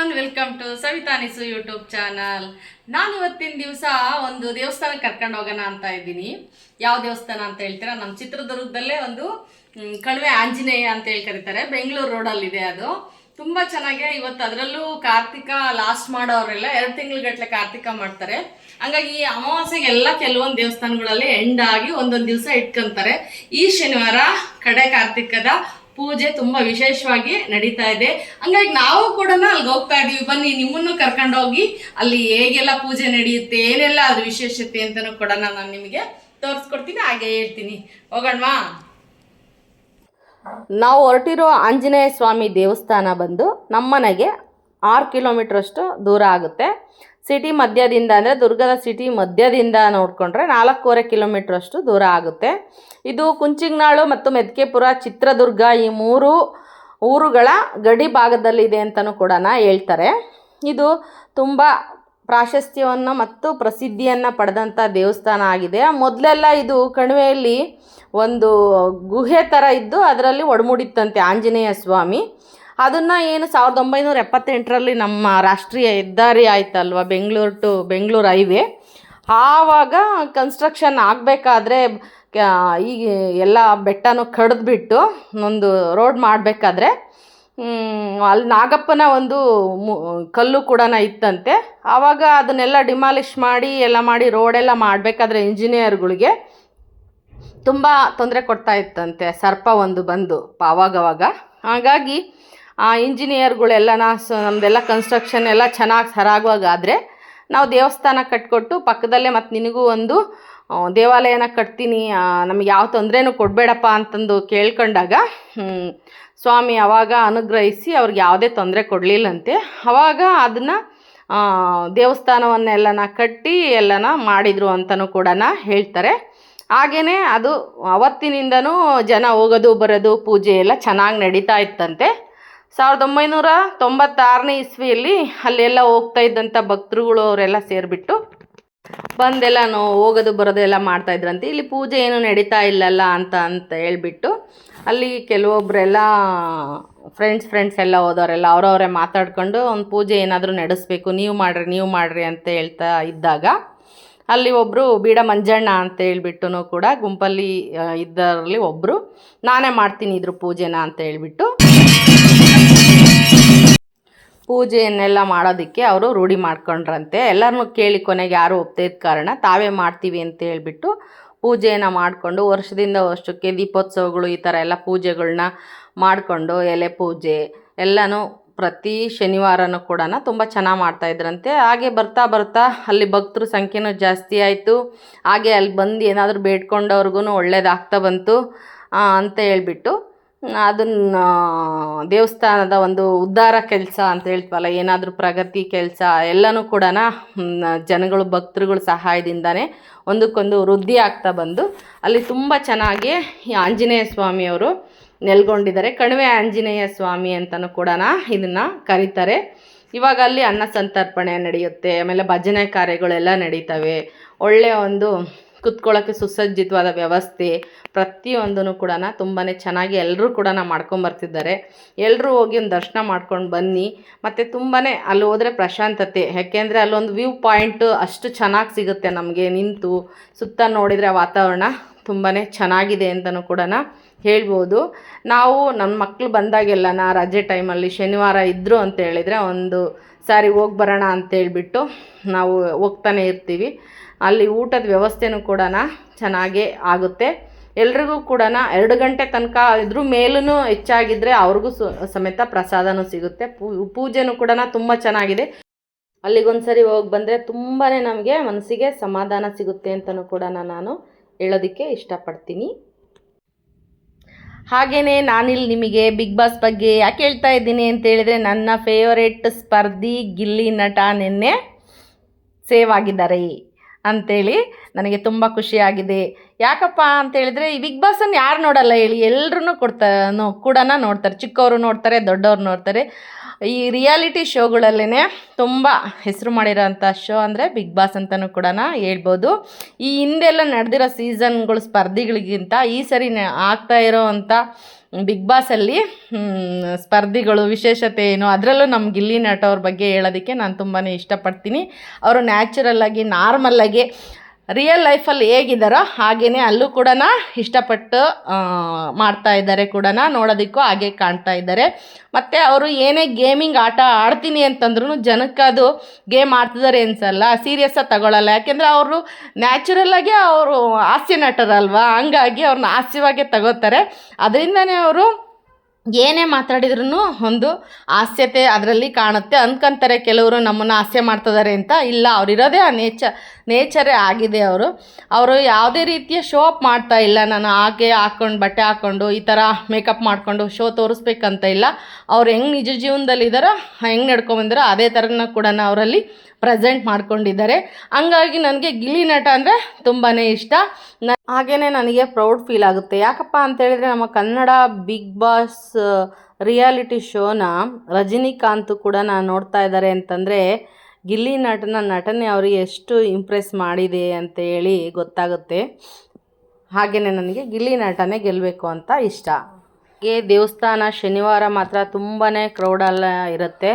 Everyone welcome to ಸವಿತಾನಿಸು YouTube channel ನಾನು ಇವತ್ತಿನ ದಿವಸ ಒಂದು ದೇವಸ್ಥಾನಕ್ಕೆ ಕರ್ಕೊಂಡು ಹೋಗೋಣ ಅಂತ ಇದ್ದೀನಿ. ಯಾವ ದೇವಸ್ಥಾನ ಅಂತ ಹೇಳ್ತೀರಾ? ನಮ್ಮ ಚಿತ್ರದುರ್ಗದಲ್ಲೇ ಒಂದು ಕಣಿವೆ ಆಂಜನೇಯ ಅಂತ ಹೇಳಿ ಕರೀತಾರೆ. ಬೆಂಗಳೂರು ರೋಡಲ್ಲಿದೆ ಅದು. ತುಂಬ ಚೆನ್ನಾಗೆ ಇವತ್ತು ಅದರಲ್ಲೂ ಕಾರ್ತಿಕ ಲಾಸ್ಟ್ ಮಾಡೋರೆಲ್ಲ ಎರಡು ತಿಂಗಳುಗಟ್ಟಲೆ ಕಾರ್ತಿಕ ಮಾಡ್ತಾರೆ. ಹಂಗಾಗಿ ಅಮಾವಾಸ್ಯೆಗೆಲ್ಲ ಕೆಲವೊಂದು ದೇವಸ್ಥಾನಗಳಲ್ಲಿ ಎಂಡ್ ಆಗಿ ಒಂದೊಂದು ದಿವಸ ಇಟ್ಕೊಂತಾರೆ. ಈ ಶನಿವಾರ ಕಡೆ ಕಾರ್ತಿಕದ ಪೂಜೆ ತುಂಬಾ ವಿಶೇಷವಾಗಿ ನಡೀತಾ ಇದೆ. ಹಂಗಾಗಿ ನಾವು ಕೂಡ ಅಲ್ಲಿಗೆ ಹೋಗ್ತಾ ಇದೀವಿ. ಬನ್ನಿ, ನಿಮ್ಮನ್ನು ಕರ್ಕೊಂಡೋಗಿ ಅಲ್ಲಿ ಹೇಗೆಲ್ಲ ಪೂಜೆ ನಡೆಯುತ್ತೆ, ಏನೆಲ್ಲ ಅದ್ರ ವಿಶೇಷತೆ ಅಂತಲೂ ಕೂಡ ನಾನು ನಿಮಗೆ ತೋರಿಸ್ಕೊಡ್ತೀನಿ, ಹಾಗೆ ಹೇಳ್ತೀನಿ. ಹೋಗೋಣವಾ? ನಾವು ಹೊರಟಿರೋ ಆಂಜನೇಯ ಸ್ವಾಮಿ ದೇವಸ್ಥಾನ ಬಂದು ನಮ್ಮನೆಗೆ ಆರು ಕಿಲೋಮೀಟ್ರಷ್ಟು ದೂರ ಆಗುತ್ತೆ. ಸಿಟಿ ಮಧ್ಯದಿಂದ ಅಂದರೆ ದುರ್ಗದ ಸಿಟಿ ಮಧ್ಯದಿಂದ ನೋಡಿಕೊಂಡ್ರೆ ನಾಲ್ಕೂವರೆ ಕಿಲೋಮೀಟ್ರಷ್ಟು ದೂರ ಆಗುತ್ತೆ. ಇದು ಕುಂಚಿಗ್ನಾಳು ಮತ್ತು ಮೆದ್ಕೆಪುರ ಚಿತ್ರದುರ್ಗ ಈ ಮೂರು ಊರುಗಳ ಗಡಿ ಭಾಗದಲ್ಲಿದೆ ಅಂತಲೂ ಕೂಡ ಹೇಳ್ತಾರೆ. ಇದು ತುಂಬ ಪ್ರಾಶಸ್ತ್ಯವನ್ನು ಮತ್ತು ಪ್ರಸಿದ್ಧಿಯನ್ನು ಪಡೆದಂಥ ದೇವಸ್ಥಾನ ಆಗಿದೆ. ಮೊದಲೆಲ್ಲ ಇದು ಕಣಿವೆಯಲ್ಲಿ ಒಂದು ಗುಹೆ ಥರ ಇದ್ದು ಅದರಲ್ಲಿ ಒಡಮೂಡಿತ್ತಂತೆ ಆಂಜನೇಯ ಸ್ವಾಮಿ. ಅದನ್ನು ಏನು ಸಾವಿರದ ಒಂಬೈನೂರ ಎಪ್ಪತ್ತೆಂಟರಲ್ಲಿ ನಮ್ಮ ರಾಷ್ಟ್ರೀಯ ಹೆದ್ದಾರಿ ಆಯ್ತಲ್ವ? Bengaluru to Bengaluru highway. ಆವಾಗ ಕನ್ಸ್ಟ್ರಕ್ಷನ್ ಆಗಬೇಕಾದ್ರೆ ಈಗ ಎಲ್ಲ ಬೆಟ್ಟನೂ ಕಡಿದ್ಬಿಟ್ಟು ಒಂದು ರೋಡ್ ಮಾಡಬೇಕಾದ್ರೆ ಅಲ್ಲಿ ನಾಗಪ್ಪನ ಒಂದು ಕಲ್ಲು ಕೂಡ ಇತ್ತಂತೆ. ಆವಾಗ ಅದನ್ನೆಲ್ಲ ಡಿಮಾಲಿಷ್ ಮಾಡಿ, ಎಲ್ಲ ಮಾಡಿ ರೋಡೆಲ್ಲ ಮಾಡಬೇಕಾದ್ರೆ ಇಂಜಿನಿಯರ್ಗಳಿಗೆ ತುಂಬ ತೊಂದರೆ ಕೊಡ್ತಾ ಇತ್ತಂತೆ ಸರ್ಪ ಒಂದು ಬಂದು ಆವಾಗವಾಗ ಹಾಗಾಗಿ ಆ ಇಂಜಿನಿಯರ್ಗಳೆಲ್ಲನ ಸ ನಮ್ಮದೆಲ್ಲ ಕನ್ಸ್ಟ್ರಕ್ಷನ್ ಎಲ್ಲ ಚೆನ್ನಾಗಿ ಸರಾಗವಾಗಾದರೆ ನಾವು ದೇವಸ್ಥಾನ ಕಟ್ಕೊಟ್ಟು ಪಕ್ಕದಲ್ಲೇ ಮತ್ತು ನಿನಗೂ ಒಂದು ದೇವಾಲಯನ ಕಟ್ತೀನಿ ನಮಗೆ ಯಾವ ತೊಂದರೆನೂ ಕೊಡಬೇಡಪ್ಪ ಅಂತಂದು ಕೇಳ್ಕೊಂಡಾಗ ಸ್ವಾಮಿ ಅವಾಗ ಅನುಗ್ರಹಿಸಿ ಅವ್ರಿಗೆ ಯಾವುದೇ ತೊಂದರೆ ಕೊಡಲಿಲ್ಲಂತೆ. ಅವಾಗ ಅದನ್ನು ದೇವಸ್ಥಾನವನ್ನೆಲ್ಲನ ಕಟ್ಟಿ ಎಲ್ಲನ ಮಾಡಿದರು ಅಂತಲೂ ಕೂಡ ಹೇಳ್ತಾರೆ. ಹಾಗೆಯೇ ಅದು ಅವತ್ತಿನಿಂದನೂ ಜನ ಹೋಗೋದು ಬರೋದು ಪೂಜೆ ಎಲ್ಲ ಚೆನ್ನಾಗಿ ನಡೀತಾ ಇತ್ತಂತೆ. ಸಾವಿರದ ಒಂಬೈನೂರ ತೊಂಬತ್ತಾರನೇ ಇಸ್ವಿಯಲ್ಲಿ ಅಲ್ಲೆಲ್ಲ ಹೋಗ್ತಾ ಇದ್ದಂಥ ಭಕ್ತರುಗಳು ಅವರೆಲ್ಲ ಸೇರಿಬಿಟ್ಟು ಬಂದೆಲ್ಲ ಹೋಗೋದು ಬರೋದು ಎಲ್ಲ ಮಾಡ್ತಾಯಿದ್ರಂತೆ ಇಲ್ಲಿ ಪೂಜೆ ಏನು ನಡೀತಾ ಇಲ್ಲಲ್ಲ ಅಂತ ಅಂತ ಹೇಳ್ಬಿಟ್ಟು ಅಲ್ಲಿ ಕೆಲವೊಬ್ಬರೆಲ್ಲ ಫ್ರೆಂಡ್ಸ್ ಫ್ರೆಂಡ್ಸ್ ಎಲ್ಲ ಹೋದವರೆಲ್ಲ ಅವರವರೇ ಮಾತಾಡ್ಕೊಂಡು ಒಂದು ಪೂಜೆ ಏನಾದರೂ ನಡೆಸಬೇಕು, ನೀವು ಮಾಡ್ರಿ ನೀವು ಮಾಡ್ರಿ ಅಂತ ಹೇಳ್ತಾ ಇದ್ದಾಗ ಅಲ್ಲಿ ಒಬ್ಬರು ಬೀಡ ಮಂಜಣ್ಣ ಅಂತ ಹೇಳ್ಬಿಟ್ಟು ಕೂಡ ಗುಂಪಲ್ಲಿ ಇದ್ದರಲ್ಲಿ ಒಬ್ಬರು ನಾನೇ ಮಾಡ್ತೀನಿ ಇದ್ರ ಪೂಜೆನ ಅಂತ ಹೇಳ್ಬಿಟ್ಟು ಪೂಜೆಯನ್ನೆಲ್ಲ ಮಾಡೋದಕ್ಕೆ ಅವರು ರೂಢಿ ಮಾಡ್ಕೊಂಡ್ರಂತೆ. ಎಲ್ಲರನ್ನು ಕೇಳಿ ಕೊನೆಗೆ ಯಾರು ಒಪ್ತಾ ಇದ್ದ ಕಾರಣ ತಾವೇ ಮಾಡ್ತೀವಿ ಅಂತ ಹೇಳಿಬಿಟ್ಟು ಪೂಜೆಯನ್ನು ಮಾಡಿಕೊಂಡು ವರ್ಷದಿಂದ ವರ್ಷಕ್ಕೆ ದೀಪೋತ್ಸವಗಳು ಈ ಥರ ಎಲ್ಲ ಪೂಜೆಗಳನ್ನ ಮಾಡಿಕೊಂಡು ಎಲೆ ಪೂಜೆ ಎಲ್ಲನೂ ಪ್ರತಿ ಶನಿವಾರನೂ ಕೂಡ ತುಂಬ ಚೆನ್ನಾಗಿ ಮಾಡ್ತಾಯಿದ್ರಂತೆ ಹಾಗೆ ಬರ್ತಾ ಬರ್ತಾ ಅಲ್ಲಿ ಭಕ್ತರ ಸಂಖ್ಯೆನೂ ಜಾಸ್ತಿ ಆಯಿತು. ಹಾಗೆ ಅಲ್ಲಿ ಬಂದು ಏನಾದರೂ ಬೇಡ್ಕೊಂಡವ್ರಿಗೂ ಒಳ್ಳೇದಾಗ್ತಾ ಬಂತು ಅಂತ ಹೇಳ್ಬಿಟ್ಟು ಅದನ್ನು, ದೇವಸ್ಥಾನದ ಒಂದು ಉದ್ಧಾರ ಕೆಲಸ ಅಂತ ಹೇಳ್ತೀವಲ್ಲ, ಏನಾದರೂ ಪ್ರಗತಿ ಕೆಲಸ, ಎಲ್ಲನೂ ಕೂಡ ಜನಗಳು, ಭಕ್ತರುಗಳ ಸಹಾಯದಿಂದನೇ ಒಂದಕ್ಕೊಂದು ವೃದ್ಧಿ ಆಗ್ತಾ ಬಂದು, ಅಲ್ಲಿ ತುಂಬ ಚೆನ್ನಾಗಿ ಆಂಜನೇಯ ಸ್ವಾಮಿಯವರು ನೆಲೆಗೊಂಡಿದ್ದಾರೆ. ಕಣಿವೆ ಆಂಜನೇಯ ಸ್ವಾಮಿ ಅಂತಲೂ ಕೂಡ ಇದನ್ನು ಕರೀತಾರೆ. ಇವಾಗ ಅಲ್ಲಿ ಅನ್ನ ಸಂತರ್ಪಣೆ ನಡೆಯುತ್ತೆ, ಆಮೇಲೆ ಭಜನೆ ಕಾರ್ಯಗಳೆಲ್ಲ ನಡೀತವೆ. ಒಳ್ಳೆಯ ಒಂದು ಕುತ್ಕೊಳ್ಳೋಕ್ಕೆ ಸುಸಜ್ಜಿತವಾದ ವ್ಯವಸ್ಥೆ ಪ್ರತಿಯೊಂದೂ ಕೂಡ ತುಂಬಾ ಚೆನ್ನಾಗಿ ಎಲ್ಲರೂ ಕೂಡ ಮಾಡ್ಕೊಂಬರ್ತಿದ್ದಾರೆ ಎಲ್ಲರೂ ಹೋಗಿ ಒಂದು ದರ್ಶನ ಮಾಡ್ಕೊಂಡು ಬನ್ನಿ. ಮತ್ತು ತುಂಬಾ ಅಲ್ಲಿ ಹೋದರೆ ಪ್ರಶಾಂತತೆ. ಯಾಕೆಂದರೆ ಅಲ್ಲೊಂದು ವ್ಯೂ ಪಾಯಿಂಟ್ ಅಷ್ಟು ಚೆನ್ನಾಗಿ ಸಿಗುತ್ತೆ ನಮಗೆ ನಿಂತು. ಸುತ್ತ ನೋಡಿದರೆ ವಾತಾವರಣ ತುಂಬಾ ಚೆನ್ನಾಗಿದೆ ಅಂತಲೂ ಕೂಡ ಹೇಳ್ಬೋದು. ನಾವು ನನ್ನ ಮಕ್ಕಳು ಬಂದಾಗೆಲ್ಲ ನಾ ರಜೆ ಟೈಮಲ್ಲಿ ಶನಿವಾರ ಇದ್ದರು ಅಂತ ಹೇಳಿದರೆ ಒಂದು ಸಾರಿ ಹೋಗಿ ಬರೋಣ ಅಂತ ಹೇಳ್ಬಿಟ್ಟು ನಾವು ಹೋಗ್ತಾನೆ ಇರ್ತೀವಿ. ಅಲ್ಲಿ ಊಟದ ವ್ಯವಸ್ಥೆನೂ ಕೂಡ ಚೆನ್ನಾಗೇ ಆಗುತ್ತೆ. ಎಲ್ರಿಗೂ ಕೂಡ ಎರಡು ಗಂಟೆ ತನಕ ಇದ್ರ ಮೇಲೂ ಹೆಚ್ಚಾಗಿದ್ದರೆ ಅವ್ರಿಗೂ ಸಮೇತ ಪ್ರಸಾದನೂ ಸಿಗುತ್ತೆ. ಪೂಜೆನೂ ಕೂಡ ತುಂಬ ಚೆನ್ನಾಗಿದೆ. ಅಲ್ಲಿಗೊಂದ್ಸರಿ ಹೋಗಿ ಬಂದರೆ ತುಂಬಾ ನಮಗೆ ಮನಸ್ಸಿಗೆ ಸಮಾಧಾನ ಸಿಗುತ್ತೆ ಅಂತಲೂ ಕೂಡ ನಾನು ಹೇಳೋದಕ್ಕೆ ಇಷ್ಟಪಡ್ತೀನಿ. ಹಾಗೆಯೇ ನಾನಿಲ್ಲಿ ನಿಮಗೆ ಬಿಗ್ ಬಾಸ್ ಬಗ್ಗೆ ಯಾಕೆ ಹೇಳ್ತಾ ಇದ್ದೀನಿ ಅಂತ ಹೇಳಿದರೆ ನನ್ನ ಫೇವರೇಟ್ ಸ್ಪರ್ಧಿ ಗಿಲ್ಲಿ ನಟ ನಿನ್ನೆ ಸೇವ್ ಆಗಿದ್ದಾರೆ. ಅಂತೇಳಿ ನನಗೆ ತುಂಬ ಖುಷಿಯಾಗಿದೆ. ಯಾಕಪ್ಪ ಅಂತೇಳಿದರೆ ಈ ಬಿಗ್ ಬಾಸನ್ನು ಯಾರು ನೋಡಲ್ಲ ಹೇಳಿ ಎಲ್ಲರೂ ಕೊಡ್ತಾ ನೋ ಕೂಡ ನೋಡ್ತಾರೆ, ಚಿಕ್ಕವರು ನೋಡ್ತಾರೆ, ದೊಡ್ಡವರು ನೋಡ್ತಾರೆ. ಈ ರಿಯಾಲಿಟಿ ಶೋಗಳಲ್ಲೇ ತುಂಬ ಹೆಸರು ಮಾಡಿರೋಂಥ ಶೋ ಅಂದರೆ ಬಿಗ್ ಬಾಸ್ ಅಂತಲೂ ಕೂಡ ಹೇಳ್ಬೋದು. ಈ ಹಿಂದೆಲ್ಲ ನಡೆದಿರೋ ಸೀಸನ್ಗಳು ಸ್ಪರ್ಧಿಗಳಿಗಿಂತ ಈ ಸರಿ ಆಗ್ತಾ ಇರೋ ಅಂಥ ಬಿಗ್ ಬಾಸಲ್ಲಿ ಸ್ಪರ್ಧಿಗಳು, ವಿಶೇಷತೆ ಏನು, ಅದರಲ್ಲೂ ನಮ್ಮ ಗಿಲ್ಲಿ ನಟ ಅವ್ರ ಬಗ್ಗೆ ಹೇಳೋದಕ್ಕೆ ನಾನು ತುಂಬಾ ಇಷ್ಟಪಡ್ತೀನಿ. ಅವರು ನ್ಯಾಚುರಲ್ಲಾಗಿ ನಾರ್ಮಲ್ಲಾಗಿ ರಿಯಲ್ ಲೈಫಲ್ಲಿ ಹೇಗಿದ್ದಾರೋ ಹಾಗೆಯೇ ಅಲ್ಲೂ ಕೂಡ ಇಷ್ಟಪಟ್ಟು ಮಾಡ್ತಾ ಇದ್ದಾರೆ ಕೂಡ ನೋಡೋದಕ್ಕೂ ಹಾಗೆ ಕಾಣ್ತಾ ಇದ್ದಾರೆ. ಮತ್ತು ಅವರು ಏನೇ ಗೇಮಿಂಗ್ ಆಟ ಆಡ್ತೀನಿ ಅಂತಂದ್ರೂ ಜನಕ್ಕೆ ಅದು ಗೇಮ್ ಆಡ್ತಿದ್ದಾರೆ ಅನ್ಸಲ್ಲ ಸೀರಿಯಸ್ಸಾಗಿ ತಗೊಳ್ಳಲ್ಲ ಯಾಕೆಂದರೆ ಅವರು ನ್ಯಾಚುರಲ್ಲಾಗಿ ಅವರು ಹಾಸ್ಯ ನಟರಲ್ವಾ ಹಂಗಾಗಿ ಅವ್ರನ್ನ ಹಾಸ್ಯವಾಗೇ ತಗೋತಾರೆ. ಅದರಿಂದನೇ ಅವರು ಏನೇ ಮಾತಾಡಿದ್ರೂ ಒಂದು ಹಾಸ್ಯತೆ ಅದರಲ್ಲಿ ಕಾಣುತ್ತೆ. ಅಂದ್ಕೊಂತಾರೆ ಕೆಲವರು ನಮ್ಮನ್ನು ಹಾಸ್ಯ ಮಾಡ್ತಿದ್ದಾರೆ ಅಂತ. ಇಲ್ಲ, ಅವರಿರೋದೇ ಆ ನೇಚ, ನೇಚರೇ ಆಗಿದೆ ಅವರು. ಅವರು ಯಾವುದೇ ರೀತಿಯ ಶೋ ಅಪ್ ಮಾಡ್ತಾ ಇಲ್ಲ. ನಾನು ಹಾಗೆ ಹಾಕ್ಕೊಂಡು ಬಟ್ಟೆ ಹಾಕ್ಕೊಂಡು ಈ ಥರ ಮೇಕಪ್ ಮಾಡಿಕೊಂಡು ಶೋ ತೋರಿಸ್ಬೇಕಂತ ಇಲ್ಲ. ಅವ್ರು ಹೆಂಗೆ ನಿಜ ಜೀವನದಲ್ಲಿ ಇದ್ದಾರೋ ಹೆಂಗೆ ನಡ್ಕೊಂಬಂದಿರೋ ಅದೇ ಥರನ ಕೂಡ ಅವರಲ್ಲಿ ಪ್ರೆಸೆಂಟ್ ಮಾಡ್ಕೊಂಡಿದ್ದಾರೆ. ಹಂಗಾಗಿ ನನಗೆ ಗಿಲ್ಲಿ ನಟ ಅಂದರೆ ತುಂಬಾ ಇಷ್ಟ. ನ ಹಾಗೆಯೇ ನನಗೆ ಪ್ರೌಡ್ ಫೀಲ್ ಆಗುತ್ತೆ. ಯಾಕಪ್ಪ ಅಂತೇಳಿದರೆ ನಮ್ಮ ಕನ್ನಡ ಬಿಗ್ ಬಾಸ್ ರಿಯಾಲಿಟಿ ಶೋನ ರಜನಿಕಾಂತ್ ಕೂಡ ನಾನು ನೋಡ್ತಾ ಇದ್ದಾರೆ ಅಂತಂದರೆ ಗಿಲ್ಲಿ ನಟನ ನಟನೆ ಅವರಿಗೆ ಎಷ್ಟು ಇಂಪ್ರೆಸ್ ಮಾಡಿದೆ ಅಂತ ಹೇಳಿ ಗೊತ್ತಾಗುತ್ತೆ. ಹಾಗೆಯೇ ನನಗೆ ಗಿಲ್ಲಿ ನಟನೆ ಗೆಲ್ಲಬೇಕು ಅಂತ ಇಷ್ಟ. ಹಾಗೆ ದೇವಸ್ಥಾನ ಶನಿವಾರ ಮಾತ್ರ ತುಂಬಾ ಕ್ರೌಡಲ್ಲ ಇರುತ್ತೆ.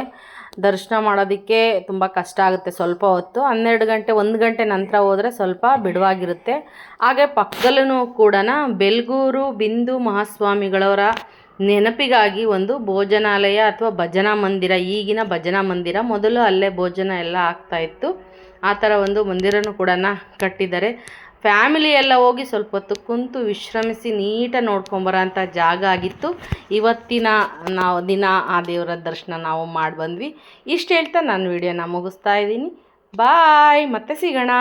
ದರ್ಶನ ಮಾಡೋದಕ್ಕೆ ತುಂಬ ಕಷ್ಟ ಆಗುತ್ತೆ ಸ್ವಲ್ಪ ಹೊತ್ತು. ಹನ್ನೆರಡು ಗಂಟೆ, ಒಂದು ಗಂಟೆ ನಂತರ ಹೋದರೆ ಸ್ವಲ್ಪ ಬಿಡುವಾಗಿರುತ್ತೆ. ಹಾಗೆ ಪಕ್ಕದಲ್ಲೂ ಕೂಡ ಬೆಲ್ಗೂರು ಬಿಂದು ಮಹಾಸ್ವಾಮಿಗಳವರ ನೆನಪಿಗಾಗಿ ಒಂದು ಭೋಜನಾಲಯ ಅಥವಾ ಭಜನಾ ಮಂದಿರ, ಈಗಿನ ಭಜನಾ ಮಂದಿರ. ಮೊದಲು ಅಲ್ಲೇ ಭೋಜನ ಎಲ್ಲ ಆಗ್ತಾಯಿತ್ತು ಆ ಥರ ಒಂದು ಮಂದಿರನೂ ಕೂಡ ಕಟ್ಟಿದ್ದಾರೆ. ಫ್ಯಾಮಿಲಿ ಎಲ್ಲ ಹೋಗಿ ಸ್ವಲ್ಪ ಹೊತ್ತು ಕುಂತು ವಿಶ್ರಮಿಸಿ ನೀಟಾಗಿ ನೋಡ್ಕೊಂಬರೋ ಅಂಥ ಜಾಗ ಆಗಿತ್ತು. ಇವತ್ತಿನ ನಾವು ದಿನ ಆ ದೇವರ ದರ್ಶನ ನಾವು ಮಾಡಿ ಬಂದ್ವಿ. ಇಷ್ಟು ಹೇಳ್ತಾ ನಾನು ವಿಡಿಯೋನ ಮುಗಿಸ್ತಾ ಇದ್ದೀನಿ. ಬಾಯ್, ಮತ್ತೆ ಸಿಗೋಣ.